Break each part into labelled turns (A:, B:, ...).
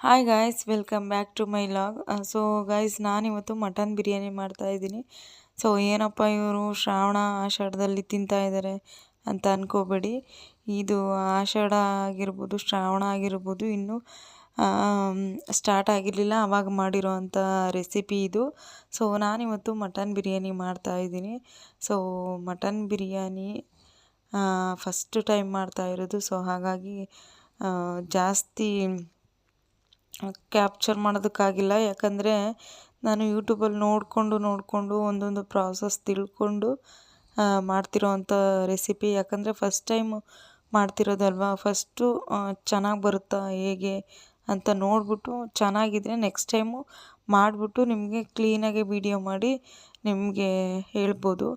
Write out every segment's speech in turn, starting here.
A: Hi guys welcome back to my vlog so guys ನಾನಿವತ್ತು mutton biryani ಮಾಡ್ತಾಯಿದ್ದೀನಿ so ಏನಪ್ಪ ಇವರು, ಶ್ರಾವಣ ಆಷಾಢದಲ್ಲಿ ತಿಂತಾಯಿದ್ದಾರೆ ಅಂತ ಅಂದ್ಕೋಬೇಡಿ ಇದು ಆಷಾಢ ಆಗಿರ್ಬೋದು, ಶ್ರಾವಣ ಆಗಿರ್ಬೋದು, ಇನ್ನೂ ಸ್ಟಾರ್ಟ್ ಆಗಿರಲಿಲ್ಲ ಆವಾಗ ಮಾಡಿರೋ ಅಂಥ ರೆಸಿಪಿ ಇದು. ಸೊ ನಾನಿವತ್ತು ಮಟನ್ ಬಿರಿಯಾನಿ ಮಾಡ್ತಾಯಿದ್ದೀನಿ so mutton biryani first time ಮಾಡ್ತಾ ಇರೋದು. ಸೊ ಹಾಗಾಗಿ ಜಾಸ್ತಿ ಕ್ಯಾಪ್ಚರ್ ಮಾಡೋದಕ್ಕಾಗಿಲ್ಲ. ಯಾಕಂದರೆ ನಾನು ಯೂಟ್ಯೂಬಲ್ಲಿ ನೋಡಿಕೊಂಡು ನೋಡಿಕೊಂಡು ಒಂದೊಂದು ಪ್ರಾಸೆಸ್ ತಿಳ್ಕೊಂಡು ಮಾಡ್ತಿರೋ ಅಂಥ ರೆಸಿಪಿ ಯಾಕಂದರೆ ಫಸ್ಟ್ ಟೈಮು ಮಾಡ್ತಿರೋದಲ್ವಾ? ಫಸ್ಟು ಚೆನ್ನಾಗಿ ಬರುತ್ತಾ? ಹೇಗೆ ಅಂತ ನೋಡಿಬಿಟ್ಟು ಚೆನ್ನಾಗಿದ್ರೆ ನೆಕ್ಸ್ಟ್ ಟೈಮು ಮಾಡಿಬಿಟ್ಟು ನಿಮಗೆ ಕ್ಲೀನಾಗಿ ವೀಡಿಯೋ ಮಾಡಿ ನಿಮಗೆ ಹೇಳ್ಬೋದು.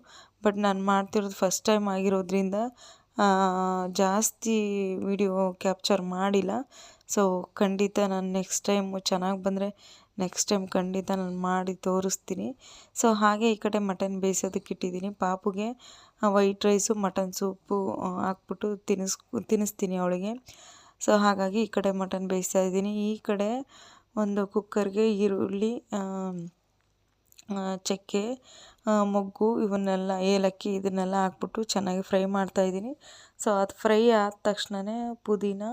A: ಬಟ್ ನಾನು ಮಾಡ್ತಿರೋದು ಫಸ್ಟ್ ಟೈಮ್ ಆಗಿರೋದ್ರಿಂದ ಜಾಸ್ತಿ ವಿಡಿಯೋ ಕ್ಯಾಪ್ಚರ್ ಮಾಡಿಲ್ಲ. ಸೊ ಖಂಡಿತ ನಾನು ನೆಕ್ಸ್ಟ್ ಟೈಮು ಚೆನ್ನಾಗಿ ಬಂದರೆ ನೆಕ್ಸ್ಟ್ ಟೈಮ್ ಖಂಡಿತ ನಾನು ಮಾಡಿ ತೋರಿಸ್ತೀನಿ. ಸೊ ಹಾಗೆ ಈ ಕಡೆ ಮಟನ್ ಬೇಯಿಸೋದಕ್ಕೆ ಇಟ್ಟಿದ್ದೀನಿ. ಪಾಪುಗೆ ವೈಟ್ ರೈಸು ಮಟನ್ ಸೂಪು ಹಾಕ್ಬಿಟ್ಟು ತಿನ್ನಿಸ್, ತಿನ್ನಿಸ್ತೀನಿ ಅವಳಿಗೆ. ಸೊ ಹಾಗಾಗಿ ಈ ಕಡೆ ಮಟನ್ ಬೇಯಿಸ್ತಾ ಇದ್ದೀನಿ. ಈ ಕಡೆ ಒಂದು ಕುಕ್ಕರ್ಗೆ ಈರುಳ್ಳಿ ಚಕ್ಕೆ ಮೊಗ್ಗು ಇವನ್ನೆಲ್ಲ, ಏಲಕ್ಕಿ ಇದನ್ನೆಲ್ಲ ಹಾಕ್ಬಿಟ್ಟು ಚೆನ್ನಾಗಿ ಫ್ರೈ ಮಾಡ್ತಾಯಿದ್ದೀನಿ ಸೊ ಅದು ಫ್ರೈ ಆದ ತಕ್ಷಣವೇ ಪುದೀನ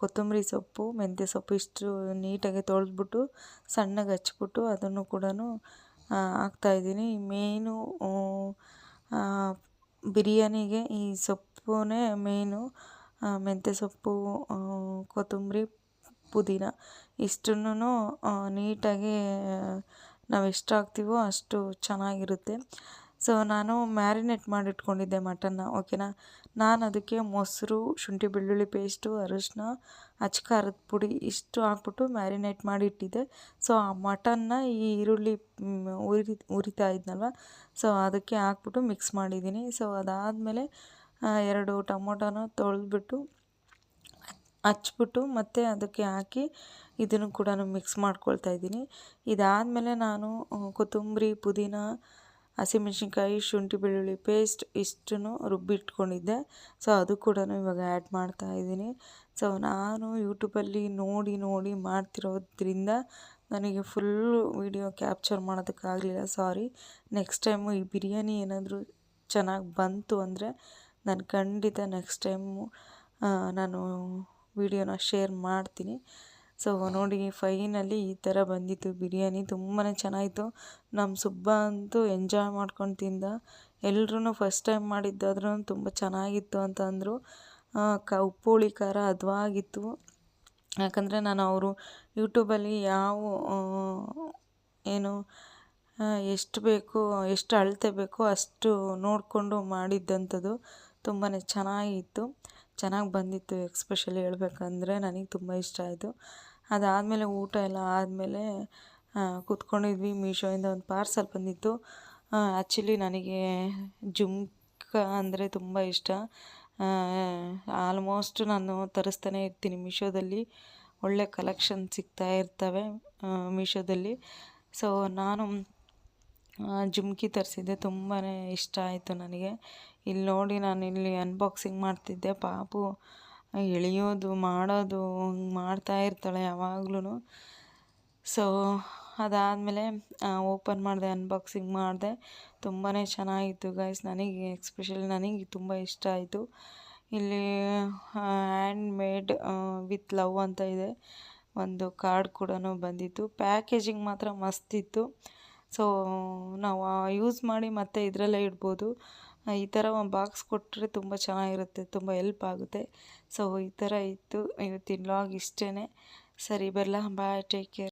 A: ಕೊತ್ತಂಬರಿ ಸೊಪ್ಪು, ಮೆಂತ್ಯ ಸೊಪ್ಪು ಇಷ್ಟು ನೀಟಾಗಿ ತೊಳೆದ್ಬಿಟ್ಟು ಸಣ್ಣಗೆ ಹಚ್ಬಿಟ್ಟು ಅದನ್ನು ಕೂಡ ಹಾಕ್ತಾಯಿದ್ದೀನಿ ಮೇಯ್ನು ಬಿರಿಯಾನಿಗೆ ಈ ಸೊಪ್ಪುನೇ ಮೇಯ್ನು ಮೆಂತ್ಯ ಸೊಪ್ಪು ಕೊತ್ತಂಬರಿ, ಪುದೀನ ಇಷ್ಟನ್ನೂ ನೀಟಾಗಿ ನಾವು ಎಷ್ಟು ಹಾಕ್ತೀವೋ ಅಷ್ಟು ಚೆನ್ನಾಗಿರುತ್ತೆ. ಸೊ ನಾನು ಮ್ಯಾರಿನೇಟ್ ಮಾಡಿಟ್ಕೊಂಡಿದ್ದೆ ಮಟನ್ನ, ಓಕೆನಾ? ನಾನು ಅದಕ್ಕೆ ಮೊಸರು, ಶುಂಠಿ ಬೆಳ್ಳುಳ್ಳಿ ಪೇಸ್ಟು ಅರಿಶಿನ ಅಚ್ಕಾರದ ಪುಡಿ ಇಷ್ಟು ಹಾಕ್ಬಿಟ್ಟು ಮ್ಯಾರಿನೇಟ್ ಮಾಡಿ ಇಟ್ಟಿದ್ದೆ ಸೊ ಆ ಮಟನ್ನ ಈ ಈರುಳ್ಳಿ ಉರಿ ಉರಿತಾ ಇದ್ನಲ್ವ? ಸೊ ಅದಕ್ಕೆ ಹಾಕ್ಬಿಟ್ಟು ಮಿಕ್ಸ್ ಮಾಡಿದ್ದೀನಿ. ಸೊ ಅದಾದಮೇಲೆ ಎರಡು ಟೊಮೊಟೊನ ತೊಳೆದ್ಬಿಟ್ಟು ಹಚ್ಬಿಟ್ಟು ಮತ್ತು ಅದಕ್ಕೆ ಹಾಕಿ ಇದನ್ನು ಕೂಡ ಮಿಕ್ಸ್ ಮಾಡ್ಕೊಳ್ತಾ ಇದ್ದೀನಿ. ಇದಾದಮೇಲೆ ನಾನು ಕೊತ್ತಂಬರಿ, ಪುದೀನ ಹಸಿಮೆಣ್ಸಿನ್ಕಾಯಿ, ಶುಂಠಿ ಬೆಳ್ಳುಳ್ಳಿ ಪೇಸ್ಟ್ ಇಷ್ಟನ್ನು ರುಬ್ಬಿಟ್ಕೊಂಡಿದ್ದೆ. ಸೊ ಅದು ಕೂಡ ಇವಾಗ ಆ್ಯಡ್ ಮಾಡ್ತಾ ಇದ್ದೀನಿ. ಸೊ ನಾನು ಯೂಟ್ಯೂಬಲ್ಲಿ ನೋಡಿ ನೋಡಿ ಮಾಡ್ತಿರೋದ್ರಿಂದ ನನಗೆ ಫುಲ್ಲು ವಿಡಿಯೋ ಕ್ಯಾಪ್ಚರ್ ಮಾಡೋದಕ್ಕಾಗಲಿಲ್ಲ. ಸಾರಿ ನೆಕ್ಸ್ಟ್ ಟೈಮು ಈ ಬಿರಿಯಾನಿ ಏನಾದರೂ ಚೆನ್ನಾಗಿ ಬಂತು ಅಂದರೆ ನಾನು ಖಂಡಿತ ನೆಕ್ಸ್ಟ್ ಟೈಮು ನಾನು ವಿಡಿಯೋನ ಶೇರ್ ಮಾಡ್ತೀನಿ. ಸೊ ನೋಡಿ ಫೈನಲಿ ಈ ಥರ ಬಂದಿತ್ತು. ಬಿರಿಯಾನಿ ತುಂಬಾ ಚೆನ್ನಾಗಿತ್ತು. ನಮ್ಮ ಸುಬ್ಬ ಅಂತೂ ಎಂಜಾಯ್ ಮಾಡ್ಕೊಂಡು ತಿಂದ. ಎಲ್ಲರೂ ಫಸ್ಟ್ ಟೈಮ್ ಮಾಡಿದ್ದಾದ್ರೂ ತುಂಬ ಚೆನ್ನಾಗಿತ್ತು ಅಂತ ಅಂದರು. ಕ ಉಪ್ಪು ಹುಳಿ ಖಾರ ಅದ್ವಾಗಿತ್ತು ಯಾಕಂದರೆ ನಾನು ಅವರು ಯೂಟ್ಯೂಬಲ್ಲಿ ಯಾವ ಏನು ಎಷ್ಟು ಬೇಕು, ಎಷ್ಟು ಅಳತೆ ಬೇಕೋ ಅಷ್ಟು ನೋಡಿಕೊಂಡು ಮಾಡಿದ್ದಂಥದ್ದು ತುಂಬಾ ಚೆನ್ನಾಗಿತ್ತು. ಚೆನ್ನಾಗಿ ಬಂದಿತ್ತು ಎಕ್ಸ್ಪೆಷಲಿ ಹೇಳ್ಬೇಕಂದ್ರೆ ನನಗೆ ತುಂಬ ಇಷ್ಟ ಆಯಿತು. ಅದಾದಮೇಲೆ ಊಟ ಎಲ್ಲ ಆದಮೇಲೆ ಕೂತ್ಕೊಂಡಿದ್ವಿ ಮೀಶೋಯಿಂದ ಒಂದು ಪಾರ್ಸಲ್ ಬಂದಿತ್ತು. ಆ್ಯಕ್ಚುಲಿ ನನಗೆ ಜುಮ್ಕ ಅಂದರೆ ತುಂಬ ಇಷ್ಟ. ಆಲ್ಮೋಸ್ಟ್ ನಾನು ತರಿಸ್ತಾನೆ ಇರ್ತೀನಿ ಮೀಶೋದಲ್ಲಿ. ಒಳ್ಳೆ ಕಲೆಕ್ಷನ್ ಸಿಗ್ತಾ ಇರ್ತವೆ ಮೀಶೋದಲ್ಲಿ. ಸೊ, ನಾನು ಜುಮ್ಕಿ ತರಿಸಿದ್ದೆ ತುಂಬಾ ಇಷ್ಟ ಆಯಿತು ನನಗೆ. ಇಲ್ಲಿ ನೋಡಿ ನಾನು ಇಲ್ಲಿ ಅನ್ಬಾಕ್ಸಿಂಗ್ ಮಾಡ್ತಿದ್ದೆ, ಪಾಪು. ಎಳೆಯೋದು, ಮಾಡೋದು, ಹಂಗೆ ಮಾಡ್ತಾ ಇರ್ತಾಳೆ ಯಾವಾಗ್ಲೂ ಸೊ ಅದಾದಮೇಲೆ ಓಪನ್ ಮಾಡಿದೆ ಅನ್ಬಾಕ್ಸಿಂಗ್ ಮಾಡಿದೆ. ತುಂಬಾ ಚೆನ್ನಾಗಿತ್ತು ಗೈಸ್ ನನಗೆ ಎಕ್ಸ್ಪೆಷಲಿ ನನಗೆ ತುಂಬ ಇಷ್ಟ ಆಯಿತು. ಇಲ್ಲಿ ಹ್ಯಾಂಡ್ ಮೇಡ್ ವಿತ್ ಲವ್ ಅಂತ ಇದೆ. ಒಂದು ಕಾರ್ಡ್ ಕೂಡ ಬಂದಿತ್ತು. ಪ್ಯಾಕೇಜಿಂಗ್ ಮಾತ್ರ ಮಸ್ತಿತ್ತು ಸೊ ನಾವು ಯೂಸ್ ಮಾಡಿ ಮತ್ತೆ ಇದರಲ್ಲೇ ಇಡ್ಬೋದು. ಈ ಥರ ಒಂದು ಬಾಕ್ಸ್ ಕೊಟ್ಟರೆ ತುಂಬ ಚೆನ್ನಾಗಿರುತ್ತೆ, ತುಂಬ ಎಲ್ಪ್ ಆಗುತ್ತೆ. ಸೊ ಈ ಥರ ಇತ್ತು. ಇವತ್ತಿನ ಲಾಗ್ ಇಷ್ಟೇ ಸರಿ, ಬರಲಾ. Bye take care